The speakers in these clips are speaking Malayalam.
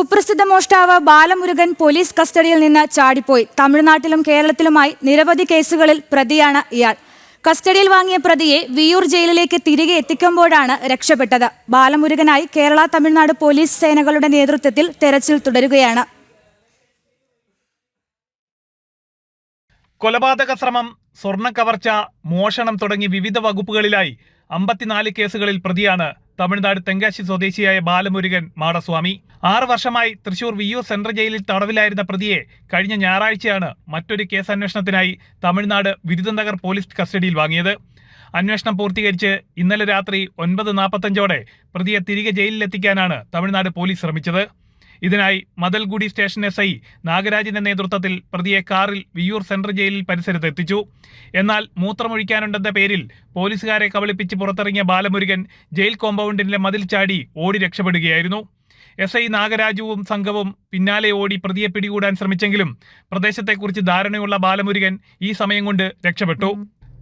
കുപ്രസിദ്ധ മോഷ്ടാവ് ബാലമുരുകൻ പോലീസ് കസ്റ്റഡിയിൽ നിന്ന് ചാടിപ്പോയി. തമിഴ്നാട്ടിലും കേരളത്തിലുമായി നിരവധി കേസുകളിൽ പ്രതിയാണ് ഇയാൾ. കസ്റ്റഡിയിൽ വാങ്ങിയ പ്രതിയെ വിയൂർ ജയിലിലേക്ക് തിരികെ എത്തിക്കുമ്പോഴാണ് രക്ഷപ്പെട്ടത്. ബാലമുരുകനായി കേരള തമിഴ്നാട് പോലീസ് സേനകളുടെ നേതൃത്വത്തിൽ തെരച്ചിൽ തുടരുകയാണ്. കൊലപാതക ശ്രമം സ്വർണ കവർച്ച മോഷണം തുടങ്ങി വിവിധ വകുപ്പുകളിലായി അമ്പത്തിനാല് കേസുകളിൽ പ്രതിയാണ് തമിഴ്നാട് തെങ്കാശി സ്വദേശിയായ ബാലമുരുകൻ മാടസ്വാമി. ആറ് വർഷമായി തൃശൂർ വിയു സെൻട്രൽ ജയിലിൽ തടവിലായിരുന്ന പ്രതിയെ കഴിഞ്ഞ ഞായറാഴ്ചയാണ് മറ്റൊരു കേസ് അന്വേഷണത്തിനായി തമിഴ്നാട് വിരുദനഗർ പോലീസ് കസ്റ്റഡിയിൽ വാങ്ങിയത്. അന്വേഷണം പൂർത്തീകരിച്ച് ഇന്നലെ രാത്രി ഒൻപത് നാൽപ്പത്തഞ്ചോടെ പ്രതിയെ തിരികെ ജയിലിലെത്തിക്കാനാണ് തമിഴ്നാട് പോലീസ് ശ്രമിച്ചത്. ഇതിനായി മദൽഗുഡി സ്റ്റേഷൻ എസ് ഐ നാഗരാജിന്റെ നേതൃത്വത്തിൽ പ്രതിയെ കാറിൽ വിയൂർ സെൻട്രൽ ജയിലിൽ പരിസരത്ത് എത്തിച്ചു. എന്നാൽ മൂത്രമൊഴിക്കാനുണ്ടെന്ന പേരിൽ പോലീസുകാരെ കബളിപ്പിച്ച് പുറത്തിറങ്ങിയ ബാലമുരുകൻ ജയിൽ കോമ്പൗണ്ടിന്റെ മതിൽ ചാടി ഓടി രക്ഷപ്പെടുകയായിരുന്നു. എസ് ഐ നാഗരാജുവും സംഘവും പിന്നാലെ ഓടി പ്രതിയെ പിടികൂടാൻ ശ്രമിച്ചെങ്കിലും പ്രദേശത്തെക്കുറിച്ച് ധാരണയുള്ള ബാലമുരുകൻ ഈ സമയം കൊണ്ട് രക്ഷപ്പെട്ടു.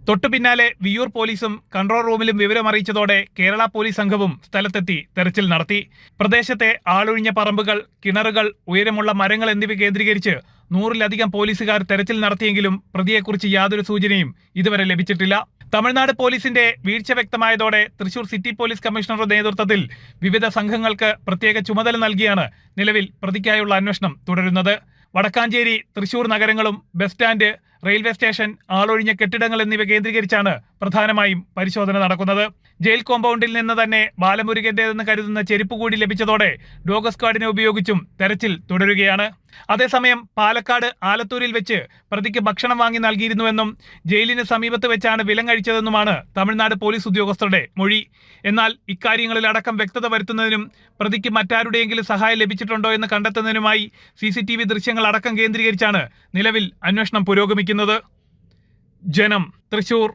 തൊട്ടു പിന്നാലെ വിയൂർ പോലീസും കൺട്രോൾ റൂമിലും വിവരം അറിയിച്ചതോടെ കേരള പോലീസ് സംഘവും സ്ഥലത്തെത്തി തെരച്ചിൽ നടത്തി. പ്രദേശത്തെ ആളൊഴിഞ്ഞ പറമ്പുകൾ കിണറുകൾ ഉയരമുള്ള മരങ്ങൾ എന്നിവ കേന്ദ്രീകരിച്ച് നൂറിലധികം പോലീസുകാർ തെരച്ചിൽ നടത്തിയെങ്കിലും പ്രതിയെക്കുറിച്ച് യാതൊരു സൂചനയും ഇതുവരെ ലഭിച്ചിട്ടില്ല. തമിഴ്നാട് പോലീസിന്റെ വീഴ്ച വ്യക്തമായതോടെ തൃശൂർ സിറ്റി പോലീസ് കമ്മീഷണറുടെ നേതൃത്വത്തിൽ വിവിധ സംഘങ്ങൾക്ക് പ്രത്യേക ചുമതല നൽകിയാണ് നിലവിൽ പ്രതിക്കായുള്ള അന്വേഷണം തുടരുന്നത്. വടക്കാഞ്ചേരി തൃശൂർ നഗരങ്ങളും ബസ് സ്റ്റാൻഡ് റെയിൽവേ സ്റ്റേഷൻ ആളൊഴിഞ്ഞ കെട്ടിടങ്ങൾ എന്നിവ കേന്ദ്രീകരിച്ചാണ് പ്രധാനമായും പരിശോധന നടക്കുന്നത്. ജയിൽ കോമ്പൗണ്ടിൽ നിന്ന് തന്നെ ബാലമുരുകന്റേതെന്ന് കരുതുന്ന ചെരുപ്പ് കൂടി ലഭിച്ചതോടെ ഡോഗ് സ്ക്വാഡിനെ ഉപയോഗിച്ചും തെരച്ചിൽ തുടരുകയാണ്. അതേസമയം പാലക്കാട് ആലത്തൂരിൽ വെച്ച് പ്രതിക്ക് ഭക്ഷണം വാങ്ങി നൽകിയിരുന്നുവെന്നും ജയിലിന് സമീപത്ത് വെച്ചാണ് വിലം കഴിച്ചതെന്നുമാണ് തമിഴ്നാട് പോലീസ് ഉദ്യോഗസ്ഥരുടെ മൊഴി. എന്നാൽ ഇക്കാര്യങ്ങളിൽ അടക്കം വ്യക്തത വരുത്തുന്നതിനും പ്രതിക്ക് മറ്റാരുടെയെങ്കിലും സഹായം ലഭിച്ചിട്ടുണ്ടോ എന്ന് കണ്ടെത്തുന്നതിനുമായി സി ദൃശ്യങ്ങൾ അടക്കം കേന്ദ്രീകരിച്ചാണ് നിലവിൽ അന്വേഷണം പുരോഗമിക്കുന്നത്. ജനം തൃശൂർ